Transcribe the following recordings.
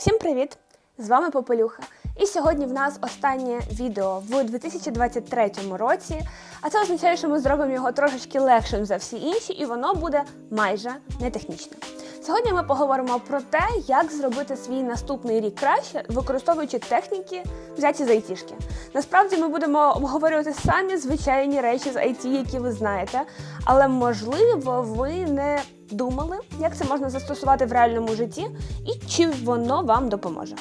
Всім привіт! З вами Попелюха. І сьогодні в нас останнє відео в 2023 році. А це означає, що ми зробимо його трошечки легшим за всі інші, і воно буде майже не технічне. Сьогодні ми поговоримо про те, як зробити свій наступний рік краще, використовуючи техніки, взяті з айтішки. Насправді ми будемо обговорювати самі звичайні речі з IT, які ви знаєте, але можливо ви не думали, як це можна застосувати в реальному житті і чи воно вам допоможе.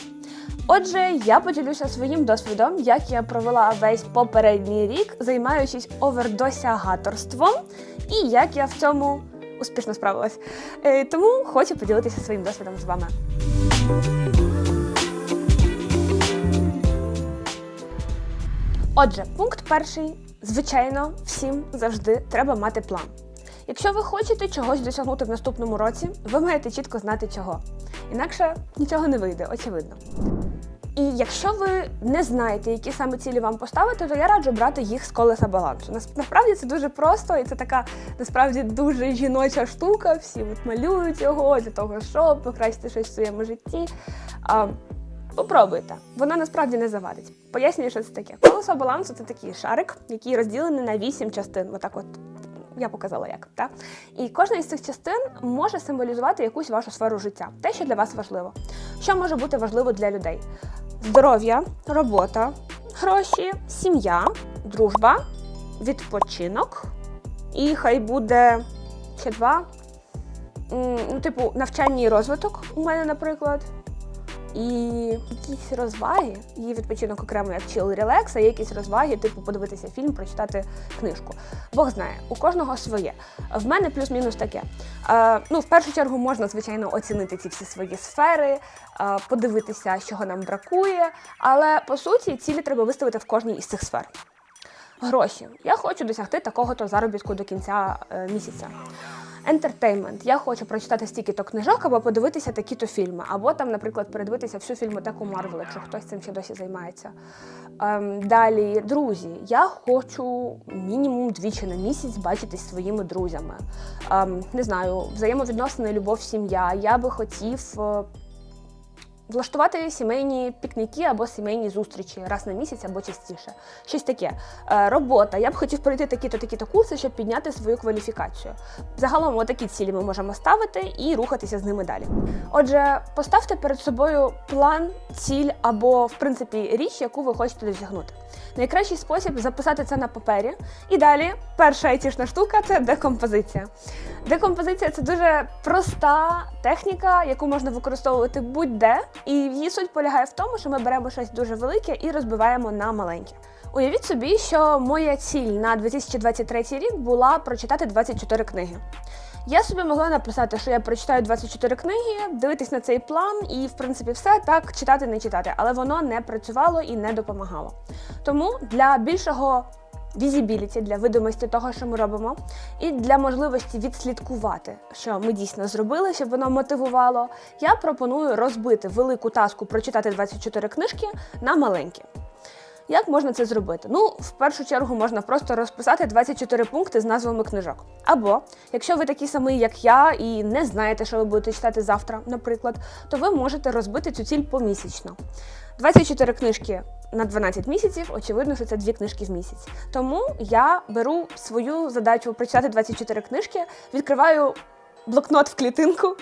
Отже, я поділюся своїм досвідом, як я провела весь попередній рік, займаючись овердосягаторством, і як я в цьому успішно справилась. Е, тому хочу поділитися своїм досвідом з вами. Отже, пункт перший. Звичайно, всім завжди треба мати план. Якщо ви хочете чогось досягнути в наступному році, ви маєте чітко знати чого. Інакше нічого не вийде, очевидно. І якщо ви не знаєте, які саме цілі вам поставити, то я раджу брати їх з колеса балансу. Насправді це дуже просто, і це така насправді дуже жіноча штука. Всі от малюють його для того, щоб покращити щось в своєму житті. А, Попробуйте, воно насправді не завадить. Пояснюю, що це таке. Колесо балансу це такий шарик, який розділений на вісім частин. Отак, от я показала як. Так? І кожна із цих частин може символізувати якусь вашу сферу життя, те, що для вас важливо. Що може бути важливо для людей? Здоров'я, робота, гроші, сім'я, дружба, відпочинок. І хай буде ще два. Ну, типу, навчання і розвиток у мене, наприклад. І якісь розваги, є відпочинок окремо як chill relax, а є якісь розваги, типу подивитися фільм, прочитати книжку. Бог знає, у кожного своє. В мене плюс-мінус таке. Е, ну, в першу чергу можна, звичайно, оцінити ці всі свої сфери, е, подивитися, чого нам бракує. Але по суті, цілі треба виставити в кожній із цих сфер. Гроші. Я хочу досягти такого-то заробітку до кінця е, місяця. Ентертеймент. Я хочу прочитати стільки-то книжок або подивитися такі-то фільми, або там, наприклад, передивитися всю фільмотеку Марвел, якщо хтось цим ще досі займається. Ем, далі, друзі, я хочу мінімум двічі на місяць бачитись своїми друзями. Ем, не знаю, взаємовідносини, любов, сім'я. Я би хотів. Влаштувати сімейні пікніки або сімейні зустрічі раз на місяць або частіше. Щось таке. Е, робота. Я б хотів пройти такі-то такі-то курси, щоб підняти свою кваліфікацію. Загалом, отакі цілі ми можемо ставити і рухатися з ними далі. Отже, поставте перед собою план, ціль або, в принципі, річ, яку ви хочете досягнути. Найкращий спосіб записати це на папері. І далі перша айтішна штука це декомпозиція. Декомпозиція це дуже проста техніка, яку можна використовувати будь-де. І її суть полягає в тому, що ми беремо щось дуже велике і розбиваємо на маленьке. Уявіть собі, що моя ціль на 2023 рік була прочитати 24 книги. Я собі могла написати, що я прочитаю 24 книги, дивитись на цей план і, в принципі, все так читати, не читати, але воно не працювало і не допомагало. Тому для більшого візібіліті, для видимості того, що ми робимо, і для можливості відслідкувати, що ми дійсно зробили, щоб воно мотивувало, я пропоную розбити велику таску прочитати 24 книжки на маленькі. Як можна це зробити? Ну, в першу чергу можна просто розписати 24 пункти з назвами книжок. Або, якщо ви такий самий, як я, і не знаєте, що ви будете читати завтра, наприклад, то ви можете розбити цю ціль помісячно. 24 книжки на 12 місяців, очевидно, що це дві книжки в місяць. Тому я беру свою задачу прочитати 24 книжки, відкриваю блокнот в клітинку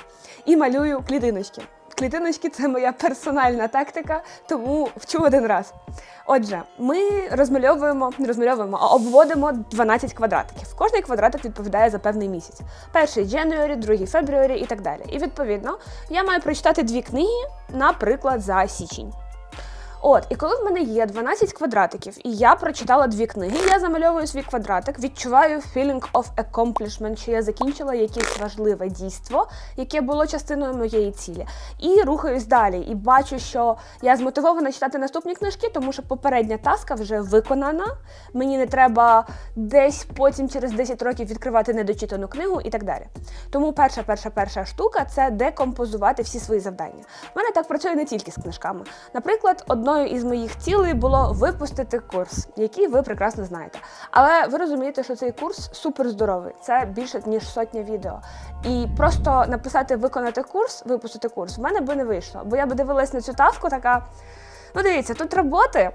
і малюю клітиночки. Клітиночки це моя персональна тактика, тому вчу один раз. Отже, ми розмальовуємо, не розмальовуємо, а обводимо 12 квадратиків. Кожний квадратик відповідає за певний місяць. Перший January, другий February і так далі. І відповідно я маю прочитати дві книги, наприклад, за січень. От, і коли в мене є 12 квадратиків, і я прочитала дві книги, я замальовую свій квадратик, відчуваю feeling of accomplishment, що я закінчила якесь важливе дійство, яке було частиною моєї цілі. І рухаюсь далі. І бачу, що я змотивована читати наступні книжки, тому що попередня таска вже виконана. Мені не треба десь потім через 10 років відкривати недочитану книгу і так далі. Тому перша, перша, перша штука це декомпозувати всі свої завдання. У мене так працює не тільки з книжками. Наприклад, одну одною із моїх цілей було випустити курс, який ви прекрасно знаєте. Але ви розумієте, що цей курс суперздоровий. Це більше ніж сотня відео. І просто написати виконати курс, випустити курс, в мене би не вийшло. Бо я би дивилась на цю тавку, така. Ну, дивіться, тут роботи.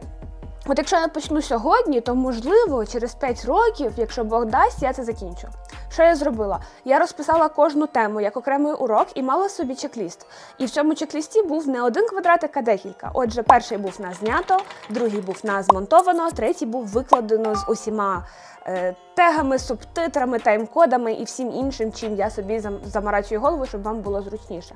От якщо я почну сьогодні, то можливо через 5 років, якщо Бог дасть, я це закінчу. Що я зробила? Я розписала кожну тему як окремий урок і мала собі чек-ліст. І в цьому чек-лісті був не один квадратик, а декілька. Отже, перший був на знято, другий був на змонтовано, третій був викладено з усіма е, тегами, субтитрами, тайм-кодами і всім іншим, чим я собі зам- замарачую голову, щоб вам було зручніше.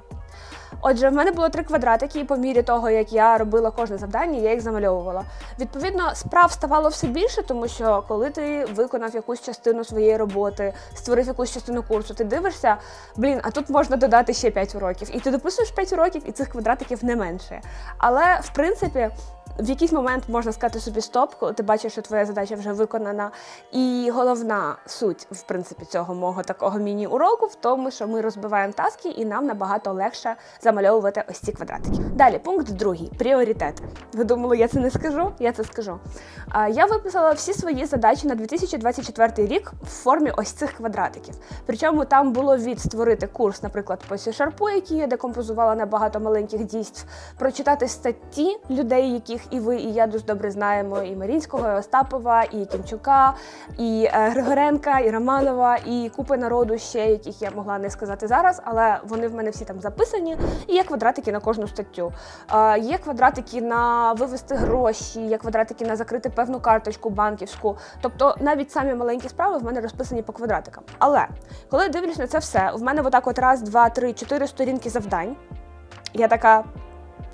Отже, в мене було три квадратики, і по мірі того, як я робила кожне завдання, я їх замальовувала. Відповідно, справ ставало все більше, тому що коли ти виконав якусь частину своєї роботи, створив якусь частину курсу, ти дивишся, блін, а тут можна додати ще 5 уроків. І ти дописуєш 5 уроків, і цих квадратиків не менше. Але в принципі. В якийсь момент можна сказати собі стоп, коли ти бачиш, що твоя задача вже виконана. І головна суть, в принципі, цього мого такого міні-уроку в тому, що ми розбиваємо таски, і нам набагато легше замальовувати ось ці квадратики. Далі, пункт другий пріоритети. Ви думали, я це не скажу? Я це скажу. Я виписала всі свої задачі на 2024 рік в формі ось цих квадратиків. Причому там було від створити курс, наприклад, по C-Sharp, який я декомпозувала на багато маленьких дійств, прочитати статті людей, яких і ви, і я дуже добре знаємо, і Марінського, і Остапова, і Кімчука, і е, Григоренка, і Романова, і купи народу ще, яких я могла не сказати зараз, але вони в мене всі там записані. І є квадратики на кожну статтю. Е, Є квадратики на вивести гроші, є квадратики на закрити певну карточку банківську. Тобто навіть самі маленькі справи в мене розписані по квадратикам. Але коли дивлюсь на це все, в мене отак от раз, два, три, чотири сторінки завдань. Я така.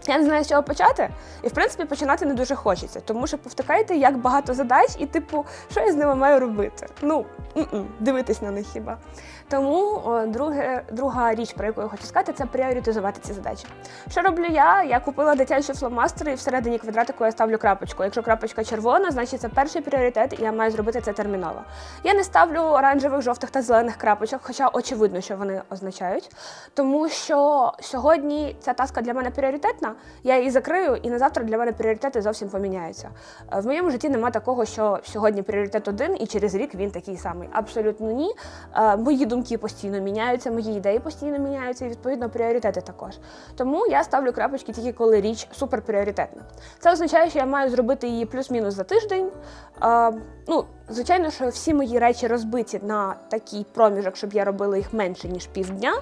Я не знаю, з чого почати, і в принципі починати не дуже хочеться, тому що повтикаєте як багато задач, і типу, що я з ними маю робити? Ну дивитись на них хіба. Тому друге, друга річ, про яку я хочу сказати, це пріоритизувати ці задачі. Що роблю я? Я купила дитячі фломастери, і всередині квадратику я ставлю крапочку. Якщо крапочка червона, значить це перший пріоритет, і я маю зробити це терміново. Я не ставлю оранжевих, жовтих та зелених крапочок, хоча очевидно, що вони означають. Тому що сьогодні ця таска для мене пріоритетна, я її закрию, і на завтра для мене пріоритети зовсім поміняються. Е, В моєму житті нема такого, що сьогодні пріоритет один, і через рік він такий самий. Абсолютно ні. Е, Мої думки постійно міняються, мої ідеї постійно міняються, і відповідно пріоритети також. Тому я ставлю крапочки тільки коли річ суперпріоритетна. Це означає, що я маю зробити її плюс-мінус за тиждень. Е, ну, звичайно, що всі мої речі розбиті на такий проміжок, щоб я робила їх менше ніж півдня.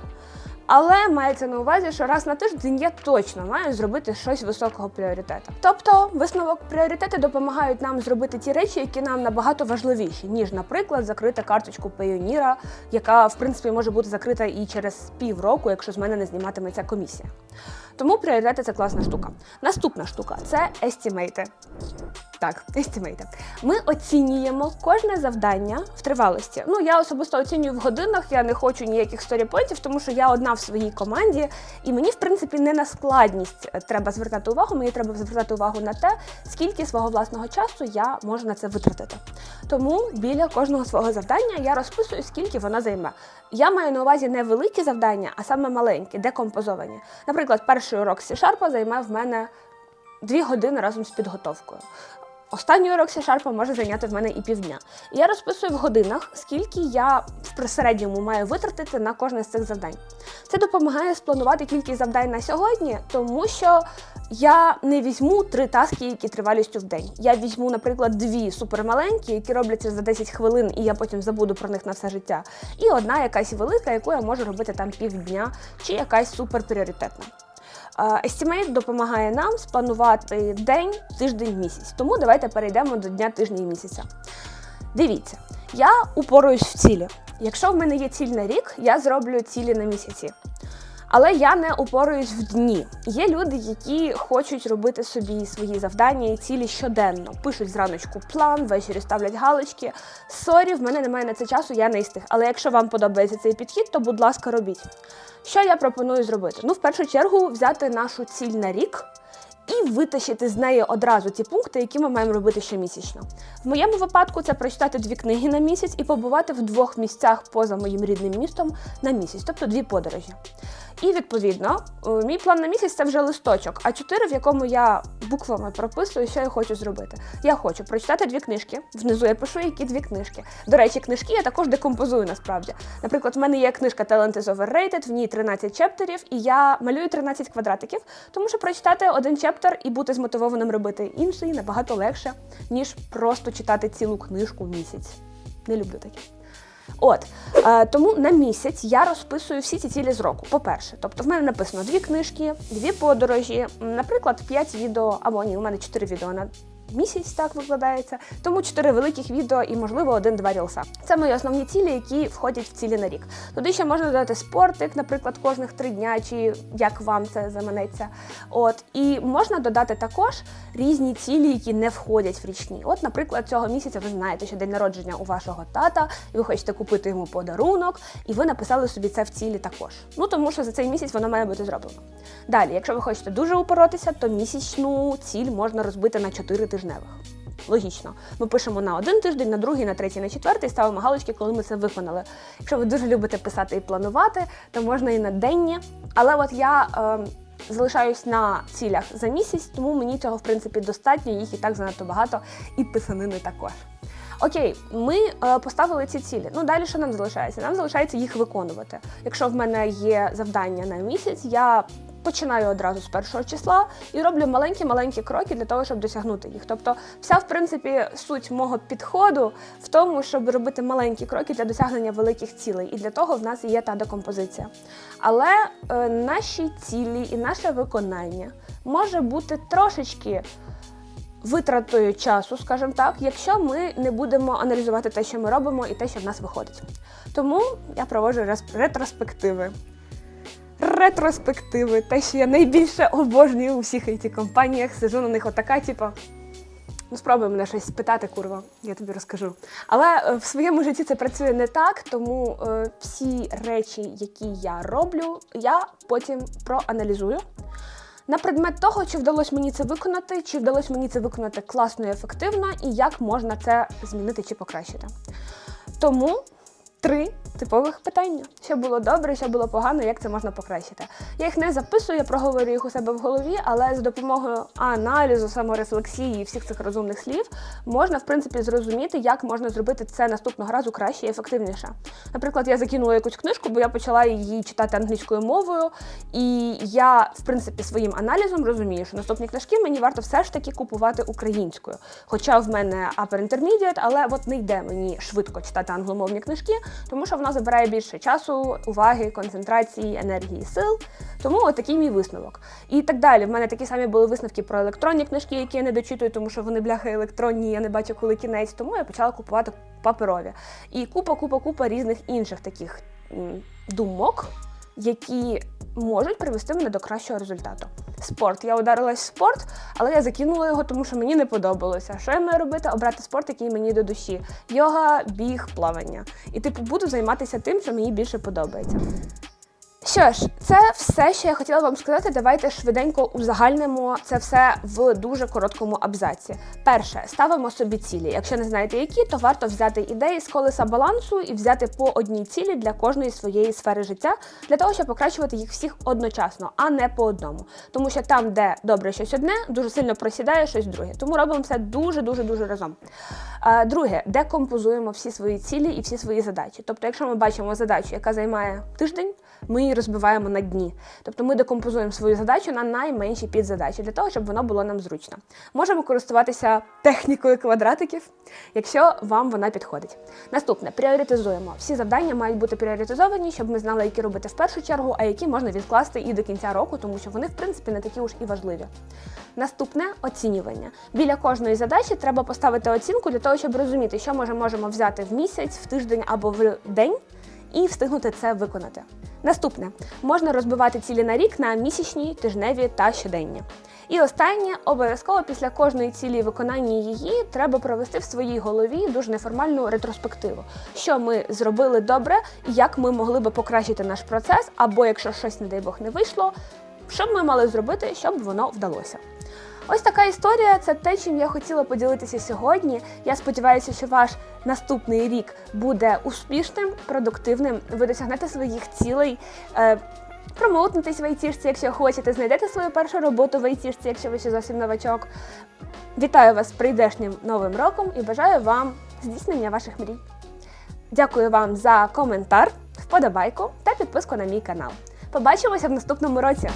Але мається на увазі, що раз на тиждень я точно маю зробити щось високого пріоритету. Тобто, висновок пріоритети допомагають нам зробити ті речі, які нам набагато важливіші, ніж, наприклад, закрити карточку Payoneer, яка в принципі може бути закрита і через півроку, якщо з мене не зніматиметься комісія. Тому пріоритети це класна штука. Наступна штука це естімейти. Так, естімейти. Ми оцінюємо кожне завдання в тривалості. Ну, я особисто оцінюю в годинах, я не хочу ніяких сторіпоінтів, тому що я одна в своїй команді, і мені, в принципі, не на складність е, треба звертати увагу, мені треба звертати увагу на те, скільки свого власного часу я можу на це витратити. Тому біля кожного свого завдання я розписую, скільки воно займе. Я маю на увазі не великі завдання, а саме маленькі, декомпозовані. Наприклад, перший урок C-Sharp займе в мене дві години разом з підготовкою. Останній урок C-Sharp може зайняти в мене і півдня. Я розписую в годинах, скільки я в середньому маю витратити на кожне з цих завдань. Це допомагає спланувати кількість завдань на сьогодні, тому що я не візьму три таски, які тривалістю в день. Я візьму, наприклад, дві супермаленькі, які робляться за 10 хвилин, і я потім забуду про них на все життя. І одна якась велика, яку я можу робити там півдня, чи якась суперпріоритетна. Estimate допомагає нам спланувати день, тиждень, місяць. Тому давайте перейдемо до дня, тижня і місяця. Дивіться, я упораюсь в цілі. Якщо в мене є ціль на рік, я зроблю цілі на місяці. Але я не упораюсь в дні. Є люди, які хочуть робити собі свої завдання і цілі щоденно. Пишуть зраночку план, ввечері ставлять галочки. Сорі, в мене немає на це часу, я не істих. Але якщо вам подобається цей підхід, то будь ласка, робіть. Що я пропоную зробити? Ну, в першу чергу, взяти нашу ціль на рік і витащити з неї одразу ті пункти, які ми маємо робити щомісячно. В моєму випадку це прочитати дві книги на місяць і побувати в двох місцях поза моїм рідним містом на місяць, тобто дві подорожі. І відповідно, е, мій план на місяць це вже листочок, а чотири, в якому я буквами прописую, що я хочу зробити. Я хочу прочитати дві книжки. Внизу я пишу, які дві книжки. До речі, книжки я також декомпозую насправді. Наприклад, в мене є книжка Talent is Overrated, в ній 13 чептерів, і я малюю 13 квадратиків, тому що прочитати один чептер і бути змотивованим робити інший набагато легше, ніж просто читати цілу книжку місяць. Не люблю таке. От е, тому на місяць я розписую всі ці цілі з року. По-перше, тобто в мене написано дві книжки, дві подорожі, наприклад, п'ять відео, або ні, у мене чотири відео на місяць так викладається. Тому чотири великих відео і, можливо, один-два рілса. Це мої основні цілі, які входять в цілі на рік. Туди ще можна додати спортик, наприклад, кожних три дня, чи як вам це заманеться. От і можна додати також різні цілі, які не входять в річні. От, наприклад, цього місяця ви знаєте, що день народження у вашого тата, і ви хочете купити йому подарунок, і ви написали собі це в цілі також. Ну тому що за цей місяць воно має бути зроблено. Далі, якщо ви хочете дуже упоротися, то місячну ціль можна розбити на 4 тижневих. Логічно, ми пишемо на один тиждень, на другий, на третій, на четвертий, ставимо галочки, коли ми це виконали. Якщо ви дуже любите писати і планувати, то можна і на денні. Але от я е, залишаюсь на цілях за місяць, тому мені цього в принципі достатньо, їх і так занадто багато, і писанини також. Окей, ми е, поставили ці цілі. Ну далі що нам залишається? Нам залишається їх виконувати. Якщо в мене є завдання на місяць, я починаю одразу з першого числа і роблю маленькі-маленькі кроки для того, щоб досягнути їх. Тобто, вся в принципі суть мого підходу в тому, щоб робити маленькі кроки для досягнення великих цілей, і для того в нас є та декомпозиція. Але е, наші цілі і наше виконання може бути трошечки витратою часу, скажімо так, якщо ми не будемо аналізувати те, що ми робимо, і те, що в нас виходить. Тому я проводжу ретроспективи. Ретроспективи, те, що я найбільше обожнюю у всіх it компаніях, сижу на них отака, типа. Ну, спробуй мене щось спитати, курва, я тобі розкажу. Але е, в своєму житті це працює не так, тому е, всі речі, які я роблю, я потім проаналізую на предмет того, чи вдалося мені це виконати, чи вдалося мені це виконати класно і ефективно, і як можна це змінити чи покращити. Тому три типових питання: що було добре, що було погано, як це можна покращити. Я їх не записую, я проговорюю їх у себе в голові, але за допомогою аналізу, саморефлексії і всіх цих розумних слів можна в принципі зрозуміти, як можна зробити це наступного разу краще і ефективніше. Наприклад, я закинула якусь книжку, бо я почала її читати англійською мовою, і я, в принципі, своїм аналізом розумію, що наступні книжки мені варто все ж таки купувати українською. Хоча в мене upper intermediate, але от не йде мені швидко читати англомовні книжки, тому що воно забирає більше часу, уваги, концентрації, енергії, сил. Тому отакий мій висновок. І так далі. В мене такі самі були висновки про електронні книжки, які я не дочитую, тому що вони бляха електронні, я не бачу, коли кінець. Тому я почала купувати паперові. І купа, купа, купа різних інших таких думок, які можуть привести мене до кращого результату. Спорт. Я ударилась в спорт, але я закинула його, тому що мені не подобалося. Що я маю робити? Обрати спорт, який мені до душі. Йога, біг, плавання. І типу буду займатися тим, що мені більше подобається. Що ж, це все, що я хотіла вам сказати. Давайте швиденько узагальнимо це все в дуже короткому абзаці. Перше, ставимо собі цілі. Якщо не знаєте які, то варто взяти ідеї з колеса балансу і взяти по одній цілі для кожної своєї сфери життя, для того, щоб покращувати їх всіх одночасно, а не по одному. Тому що там, де добре щось одне, дуже сильно просідає щось друге. Тому робимо все дуже дуже дуже разом. Е, Друге, декомпозуємо всі свої цілі і всі свої задачі. Тобто, якщо ми бачимо задачу, яка займає тиждень, ми її розбиваємо на дні. Тобто ми декомпозуємо свою задачу на найменші підзадачі для того, щоб воно було нам зручно. Можемо користуватися технікою квадратиків, якщо вам вона підходить. Наступне пріоритизуємо. Всі завдання мають бути пріоритизовані, щоб ми знали, які робити в першу чергу, а які можна відкласти і до кінця року, тому що вони, в принципі, не такі уж і важливі. Наступне оцінювання. Біля кожної задачі треба поставити оцінку для того, щоб розуміти, що ми можемо взяти в місяць, в тиждень або в день. І встигнути це виконати. Наступне можна розбивати цілі на рік на місячні, тижневі та щоденні. І останнє обов'язково після кожної цілі виконання її треба провести в своїй голові дуже неформальну ретроспективу, що ми зробили добре, як ми могли би покращити наш процес, або якщо щось, не дай Бог, не вийшло, що б ми мали зробити, щоб воно вдалося. Ось така історія. Це те, чим я хотіла поділитися сьогодні. Я сподіваюся, що ваш наступний рік буде успішним, продуктивним. Ви досягнете своїх цілей. Е, Промоутнитесь в айтішці, якщо хочете, знайдете свою першу роботу в айтішці, якщо ви ще зовсім новачок. Вітаю вас з прийдешнім новим роком і бажаю вам здійснення ваших мрій. Дякую вам за коментар, вподобайку та підписку на мій канал. Побачимося в наступному році.